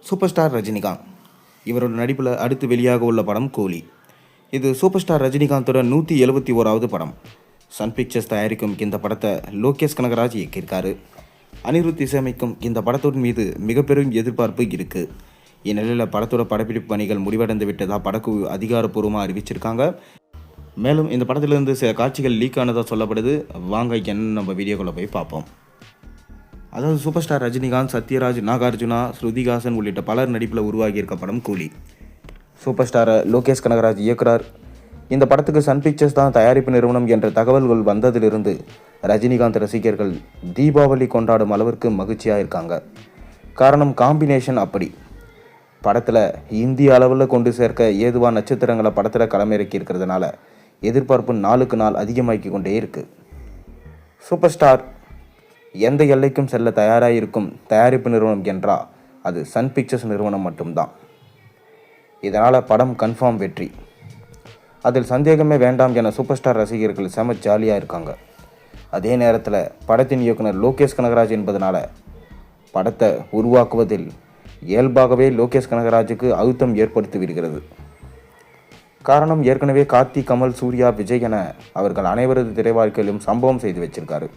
Super star Rajinikanth. இவரோட நடிப்பில் அடுத்து வெளியாக உள்ள படம் கூலி. இது சூப்பர் ஸ்டார் ரஜினிகாந்தோட நூற்றி எழுபத்தி ஓராவது படம். சன் பிக்சர்ஸ் தயாரிக்கும் இந்த படத்தை லோகேஷ் கனகராஜ் இயக்கியிருக்காரு. அனிருத் இசையமைக்கும் இந்த படத்தின் மீது மிகப்பெரும் எதிர்பார்ப்பு இருக்குது இந்நிலையில் படத்தோட படப்பிடிப்பு பணிகள் முடிவடைந்து விட்டதாக படக்குழு அதிகாரப்பூர்வமாக அறிவிச்சிருக்காங்க. மேலும் இந்த படத்திலிருந்து சில காட்சிகள் லீக் ஆனதாக சொல்லப்படுது. வாங்க என்ன நம்ம வீடியோக்குள்ளே போய் பார்ப்போம். அதாவது சூப்பர் ஸ்டார் ரஜினிகாந்த் சத்யராஜ் நாகார்ஜுனா ஸ்ருதிகாசன் உள்ளிட்ட பலர் நடிப்பில் உருவாகியிருக்க படம் கூலி. சூப்பர் ஸ்டாரை லோகேஷ் கனகராஜ் இயக்குறார். இந்த படத்துக்கு சன் பிக்சர்ஸ் தான் தயாரிப்பு நிறுவனம் என்ற தகவல்கள் வந்ததிலிருந்து ரஜினிகாந்த் ரசிகர்கள் தீபாவளி கொண்டாடும் அளவிற்கு மகிழ்ச்சியாக இருக்காங்க காரணம் காம்பினேஷன் அப்படி. படத்தில் இந்திய அளவில் கொண்டு சேர்க்க ஏதுவாக நட்சத்திரங்களை படத்தில் களமிறக்கி இருக்கிறதுனால எதிர்பார்ப்பு நாளுக்கு நாள் அதிகமாக்கி கொண்டே இருக்குது சூப்பர் ஸ்டார் எந்த எல்லைக்கும் செல்ல தயாராக இருக்கும் தயாரிப்பு நிறுவனம் என்றால் அது சன் பிக்சர்ஸ் நிறுவனம் மட்டும்தான். இதனால் படம் கன்ஃபார்ம் வெற்றி. அதில் சந்தேகமே வேண்டாம் என சூப்பர் ஸ்டார் ரசிகர்கள் செம ஜாலியாக இருக்காங்க. அதே நேரத்தில் படத்தின் இயக்குனர் லோகேஷ் கனகராஜ் என்பதனால் படத்தை உருவாக்குவதில் இயல்பாகவே லோகேஷ் கனகராஜுக்கு அழுத்தம் ஏற்படுத்தி விடுகிறது. காரணம் ஏற்கனவே கார்த்தி கமல் சூர்யா விஜய் என அவர்கள் அனைவரது திரை வாழ்க்கையிலும் சம்பவம் செய்து வச்சிருக்காரு.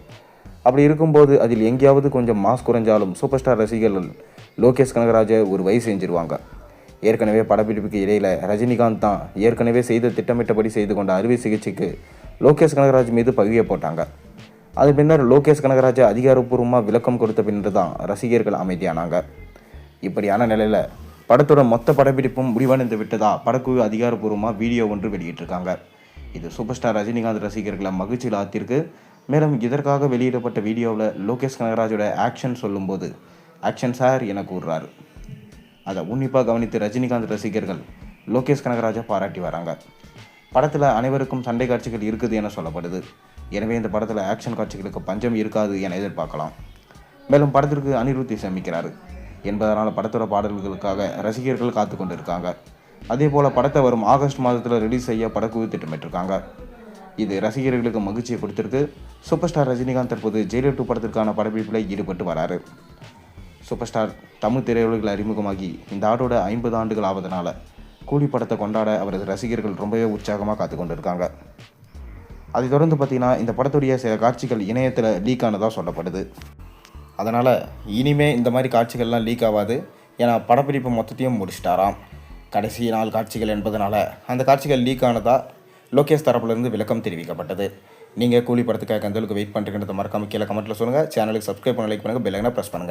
அப்படி இருக்கும்போது அதில் எங்கேயாவது கொஞ்சம் மாஸ் குறைஞ்சாலும் சூப்பர் ஸ்டார் ரசிகர்கள் லோகேஷ் கனகராஜை ஒரு வயசு செஞ்சிருவாங்க. ஏற்கனவே படப்பிடிப்புக்கு இடையில் ரஜினிகாந்த் தான் ஏற்கனவே செய்த திட்டமிட்டபடி செய்து கொண்ட அறுவை சிகிச்சைக்கு லோகேஷ் கனகராஜ் மீது பகிய போட்டாங்க. அது பின்னர் லோகேஷ் கனகராஜை அதிகாரப்பூர்வமாக விளக்கம் கொடுத்த பின்னர் தான் ரசிகர்கள் அமைதியானாங்க. இப்படியான நிலையில் படத்தோட மொத்த படப்பிடிப்பும் முடிவடைந்து விட்டதா படக்குழு அதிகாரப்பூர்வமாக வீடியோ ஒன்று வெளியிட்டிருக்காங்க. இது சூப்பர் ஸ்டார் ரஜினிகாந்த் ரசிகர்களை மகிழ்ச்சியில் ஆத்திருக்கு மேலும் இதற்காக வெளியிடப்பட்ட வீடியோவில் லோகேஷ் கனகராஜோட ஆக்ஷன் சொல்லும்போது ஆக்ஷன் சார் என கூறுறாரு. அதை உன்னிப்பாக கவனித்து ரஜினிகாந்த் ரசிகர்கள் லோகேஷ் கனகராஜை பாராட்டி வராங்க. படத்தில் அனைவருக்கும் சண்டை காட்சிகள் இருக்குது என சொல்லப்படுது. எனவே இந்த படத்தில் ஆக்ஷன் காட்சிகளுக்கு பஞ்சம் இருக்காது என எதிர்பார்க்கலாம். மேலும் படத்திற்கு அனிருத்தி இசையமைக்கிறாரு என்பதனால் படத்தோட பாடல்களுக்காக ரசிகர்கள் காத்து கொண்டிருக்காங்க அதே போல் படத்தை வரும் ஆகஸ்ட் மாதத்தில் ரிலீஸ் செய்ய படக்குழு திட்டமிட்டிருக்காங்க. இது ரசிகர்களுக்கு மகிழ்ச்சியை கொடுத்திருக்கு. சூப்பர் ஸ்டார் ரஜினிகாந்த் தற்போது ஜெயிலர் டூ படத்திற்கான படப்பிடிப்பில் ஈடுபட்டு வராரு. சூப்பர் ஸ்டார் தமிழ் திரையுலகில் அறிமுகமாகி இந்த ஆடோட ஐம்பது ஆண்டுகள் ஆவதனால கூலி படத்தை கொண்டாட அவரது ரசிகர்கள் ரொம்பவே உற்சாகமாக காத்து கொண்டிருக்காங்க. அதை தொடர்ந்து பார்த்தீங்கன்னா இந்த படத்துடைய சில காட்சிகள் இணையத்தில் லீக் ஆனதாக சொல்லப்படுது. அதனால் இனிமே இந்த மாதிரி காட்சிகள்லாம் லீக் ஆகாது. ஏன்னா படப்பிடிப்பு மொத்தத்தையும் முடிச்சிட்டாராம். கடைசி நாள் காட்சிகள் என்பதனால் அந்த காட்சிகள் லீக் ஆனதாக லோகேஷ் தரப்புலேருந்து விளக்கம் தெரிவிக்கப்பட்டது. நீங்கள் கூலி படத்துக்காக அந்த அளவுக்கு வெயிட் பண்ணுறதுன்றதை மறக்காம கீழே கமெண்ட்டில் சொல்லுங்கள் சேனலுக்கு சப்ஸ்கிரைப் பண்ண லைக் பண்ணுங்கள் பெல்லைனா ப்ரெஸ் பண்ணுங்கள்